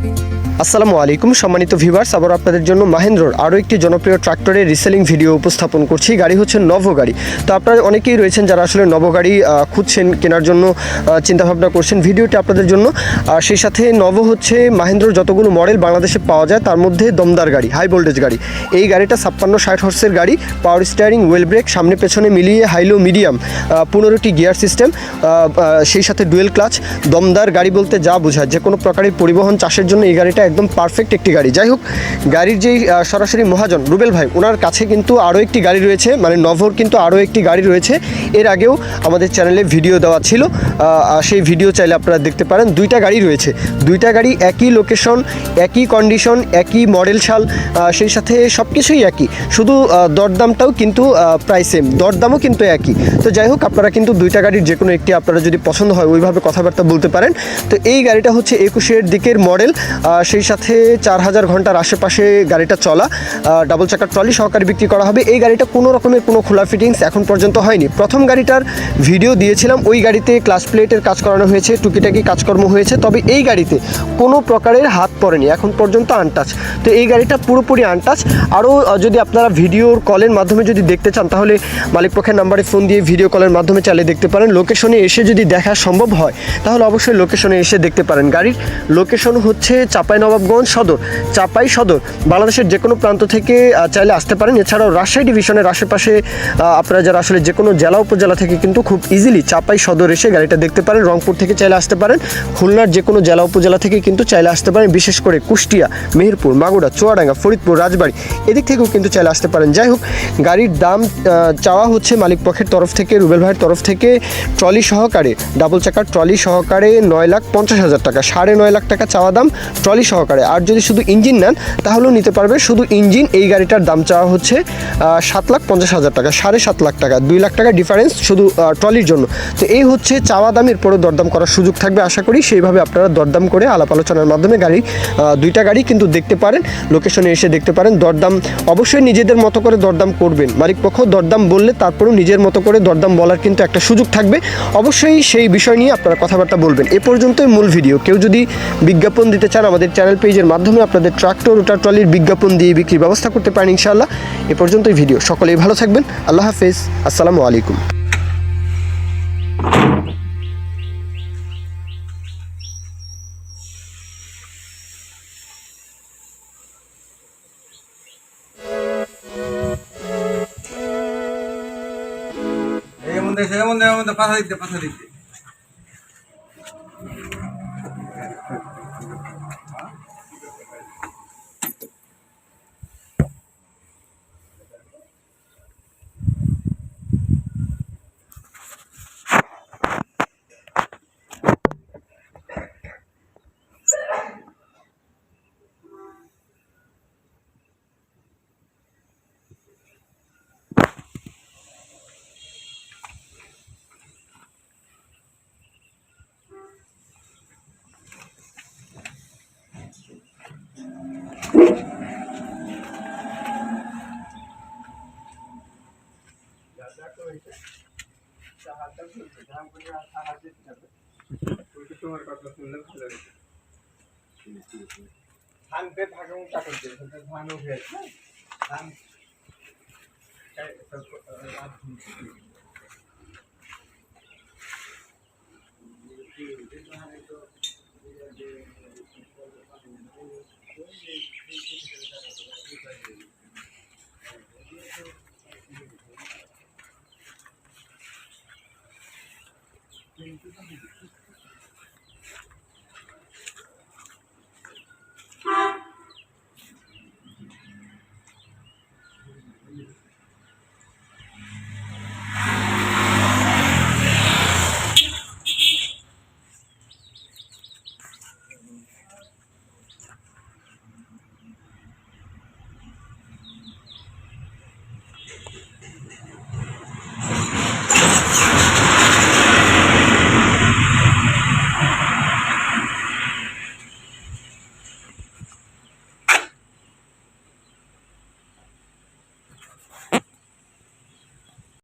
Thank you. আসসালামু আলাইকুম সম্মানিত ভিভার্স আবার আপনাদের জন্য মাহেন্দ্রর আরও একটি জনপ্রিয় ট্রাক্টরের রিসেলিং ভিডিও উপস্থাপন করছি। গাড়ি হচ্ছে নভো গাড়ি। তো আপনারা অনেকেই রয়েছেন যারা আসলে নভো গাড়ি খুঁজছেন, কেনার জন্য চিন্তাভাবনা করছেন ভিডিওটি আপনাদের জন্য। আর সেই সাথে নভো হচ্ছে মাহেন্দ্রর যতগুলো মডেল বাংলাদেশে পাওয়া যায়, তার মধ্যে দমদার গাড়ি হাই ভোল্টেজ গাড়ি। এই গাড়িটা ছাপ্পান্ন ষাট হর্সের গাড়ি পাওয়ার স্টিয়ারিং ওয়েল ব্রেক সামনে পেছনে মিলিয়ে হাইলো মিডিয়াম পনেরোটি গিয়ার সিস্টেম সেই সাথে ডুয়েল ক্লাচ দমদার গাড়ি বলতে যা বোঝায়। যে কোনো প্রকারের পরিবহন চাষের জন্য এই গাড়িটা একদম পারফেক্ট একটি গাড়ি। যাই হোক গাড়ির যেই সরাসরি মহাজন রুবেল ভাই ওনার কাছে কিন্তু আরও একটি গাড়ি রয়েছে মানে নভোর কিন্তু আরও একটি গাড়ি রয়েছে। এর আগেও আমাদের চ্যানেলে ভিডিও দেওয়া ছিল সেই ভিডিও চাইলে আপনারা দেখতে পারেন, দুইটা গাড়ি রয়েছে। দুইটা গাড়ি একই লোকেশন একই কন্ডিশন একই মডেল সাল সেই সাথে সব কিছুই একই। শুধু দরদামটাও কিন্তু প্রায় সেম দরদামও কিন্তু একই। তো যাই হোক আপনারা কিন্তু দুইটা গাড়ির যে কোনো একটি আপনারা যদি পছন্দ হয়, ওইভাবে কথাবার্তা বলতে পারেন। তো এই গাড়িটা হচ্ছে একুশের দিকের মডেল সেই সাথে চার হাজার ঘণ্টার আশেপাশে গাড়িটা চলা ডাবল চাকার ট্রলি সহকারে বিক্রি করা হবে। এই গাড়িটা কোনো রকমের কোনো খোলা ফিটিংস এখন পর্যন্ত হয়নি। প্রথম গাড়িটার ভিডিও দিয়েছিলাম, ওই গাড়িতে ক্লাস প্লেটের কাজ করানো হয়েছে, টুকিটাকি কাজকর্ম হয়েছে, তবে এই গাড়িতে কোনো প্রকারের হাত পড়েনি, এখন পর্যন্ত আনটাচ তো এই গাড়িটা পুরোপুরি আনটাচ আরও যদি আপনারা ভিডিওর কলের মাধ্যমে যদি দেখতে চান, তাহলে মালিক পক্ষের নাম্বারে ফোন দিয়ে ভিডিও কলের মাধ্যমে চালিয়ে দেখতে পারেন। লোকেশনে এসে যদি দেখা সম্ভব হয়, তাহলে অবশ্যই লোকেশনে এসে দেখতে পারেন। গাড়ির লোকেশন হচ্ছে চাপাই নবাবগঞ্জ সদর, চাপাই সদর, বাংলাদেশের যে কোনো প্রান্ত থেকে চাইলে আসতে পারেন। এছাড়াও রাজশাহী ডিভিশনের আশেপাশে আপনারা যারা আসলে যে কোনো জেলা, উপজেলা থেকে কিন্তু খুব ইজিলি চাপাই সদর এসে গাড়িটা দেখতে পারেন, রংপুর থেকে চাইলে আসতে পারেন, খুলনার যে কোনো জেলা, উপজেলা থেকে কিন্তু চাইলে আসতে পারেন, বিশেষ করে কুষ্টিয়া, মেহেরপুর, মাগুরা, চুয়াডাঙ্গা, ফরিদপুর, রাজবাড়ি, এদিক থেকেও কিন্তু চাইলে আসতে পারেন। যাই হোক, গাড়ির দাম চাওয়া হচ্ছে মালিক পক্ষের তরফ থেকে, রুবেল ভাইয়ের তরফ থেকে ট্রলি সহকারে ডাবল চাকার ট্রলি সহকারে নয় লাখ পঞ্চাশ হাজার টাকা, সাড়ে নয় লাখ টাকা চাওয়া দাম, ট্রলি সহকারে। আর যদি শুধু ইঞ্জিন নেন, তাহলেও নিতে পারবে। শুধু ইঞ্জিন, এই গাড়িটার দাম চাওয়া হচ্ছে সাত লাখ পঞ্চাশ হাজার টাকা, সাড়ে সাত লাখ টাকা, দুই লাখ টাকা ডিফারেন্স শুধু ট্রলির জন্য। তো এই হচ্ছে চাওয়া দামের পরে দরদাম করার সুযোগ থাকবে আশা করি। সেইভাবে আপনারা দরদাম করে আলাপ আলোচনার মাধ্যমে গাড়ি দুইটা গাড়ি কিন্তু দেখতে পারেন লোকেশনে এসে দেখতে পারেন। দরদাম অবশ্যই নিজেদের মতো করে দরদাম করবেন। মালিক পক্ষ দরদাম বললে তারপরেও নিজের মতো করে দরদাম বলার কিন্তু একটা সুযোগ থাকবে। অবশ্যই সেই বিষয় নিয়ে আপনারা কথাবার্তা বলবেন। এ পর্যন্তই মূল ভিডিও। কেউ যদি বিজ্ঞাপন দিতে চান আমাদের চ্যানেল পেজের মাধ্যমে আপনাদের ট্রাক্টর ওটার ট্রলির বিজ্ঞাপন দিয়ে বিক্রির ব্যবস্থা করতে পারেন ইনশাআল্লাহ। এ পর্যন্তই ভিডিও। সকলেই ভালো থাকবেন। আল্লাহ হাফেজ। আসসালামু আলাইকুম। মধ্যে এর দিতে পাঠা দিতে। ভালো হতো ধান উঠে ধান উঠে ধান